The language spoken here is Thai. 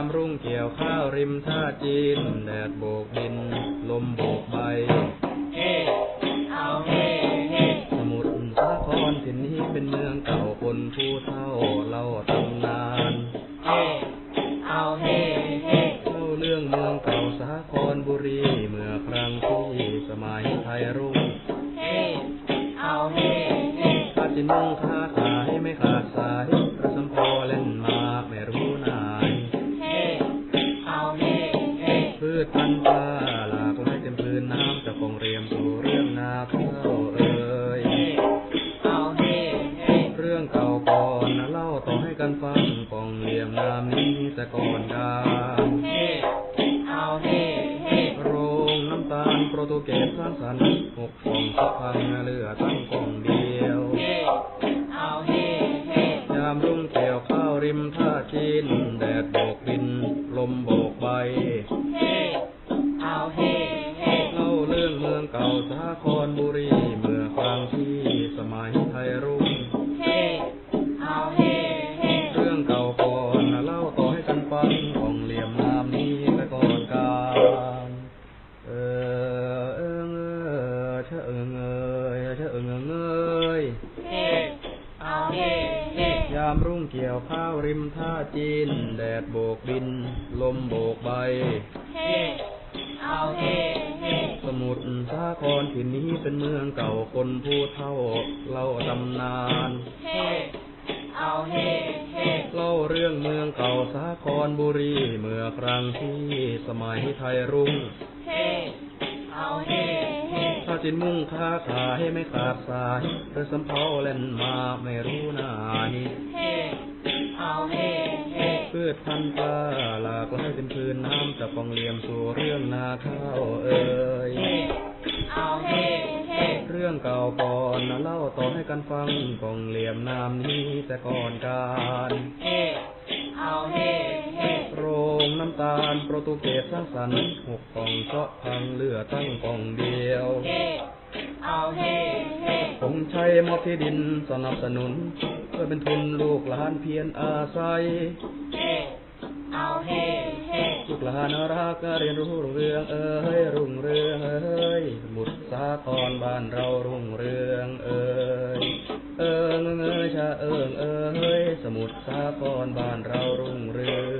ามรุ่งเกี่ยวข้าวริมท่าจีน แดดโบกดิน ลมโบกใบ เฮ้เอาเฮ้เฮ้สมุทรสาครถิ่นนี้เป็นเมืองเก่าคนผู้เฒ่าเล่าตำนาน เฮ้เอาเฮ้เฮ้เล่าเรื่องเมืองเก่าสาครบุรี เมื่อครั้งที่สมัยไทยรุ่ง เฮ้เอาเฮ้เฮ้ข้าจินมุ่งค้าขายไม่ขาดสายกระสำพอเล่นมา ชพันธุ์ปลาหลากหลายเต็มพื้นน้ำจะคงเรียมสู่เรื่องนาข้าวเอ่ยเฮ้เอาเฮ้เฮ้เรื่องเก่าก่อนนะเล่าต่อให้กันฟังปองเหลี่ยมน้ำนี้แต่ก่อนกาลเฮ้เอาเฮ้เฮ้โรงน้ำตาลโปรตุเกสสร้างสรรค์หกฟองสักพังเหลือตั้งกล่องเดียวเฮ้เอาเฮ้เฮ้ยามรุ่งเกี่ยวข้าวริมท่าจีนแดดโบกดินลมโบกใบ เฮ้เอาเฮ้เฮ้เล่าเรื่องเมืองเก่าสาครบุรีเมื่อครั้งที่สมัยไทยรุ่งเฮ้เอาเฮ้เฮ้เรื่องเก่าก่อนนะเล่าต่อให้กันฟังของเหลี่ยมน้ำนี้แต่ก่อนกาลเออเออเออเชะเออเงยเชะเออเงยเงยเฮ้เอาเฮ้เฮ้ยามรุ่งเกี่ยวข้าวริมท่าจีนแดดโบกบิน ลมโบกใบเฮ้ เอาเฮ้เฮ้สมุทรสาครถิ่นนี้เป็นเมืองเก่าคนผู้เฒ่าเล่าตำนานเฮ้เอาเฮ้เฮ้เล่าเรื่องเมืองเก่าสาครบุรีเมื่อครั้งที่สมัยไทยรุ่งเฮ้เอาเฮ้เฮ้ถ้าจินมุ่งค้าขายไม่ขาดสายเรือสำเภาเล่นมาไม่รู้นายเฮ้ เอาเฮ้เฮ้พืชพันธุ์ปลาหลากหลายเป็นพื้นน้ำจะปองเหลี่ยมสู่เรื่องนาข้าวเอ่ยเฮ้เอาเฮ้เฮ้เรื่องเก่าก่อนนะเล่าต่อให้กันฟังปองเหลี่ยมน้ำนี้แต่ก่อนการเฮ้เอาเฮ้เฮ้โรงน้ำตาลโปรตุเกสสร้างสรรค์หกกล่องเจาะพังเหลือตั้งกล่องเดียวเฮ้เอาเฮ้เฮ้ผมใช้มอบที่ดินสนับสนุน วยเป็นทุนลูกหลานเพียรอาศัยเฮเอาเฮเฮลูกหลานรักเรียนรู้เรื่องเอ้ยรุ่งเรืองเอ้ยมุดสาครบ้านเรารุ่งเรืองเอ้ยเอิงเอ้ยชาเอิงเอ้ยสมุดสาครบ้านเรารุ่งเรือง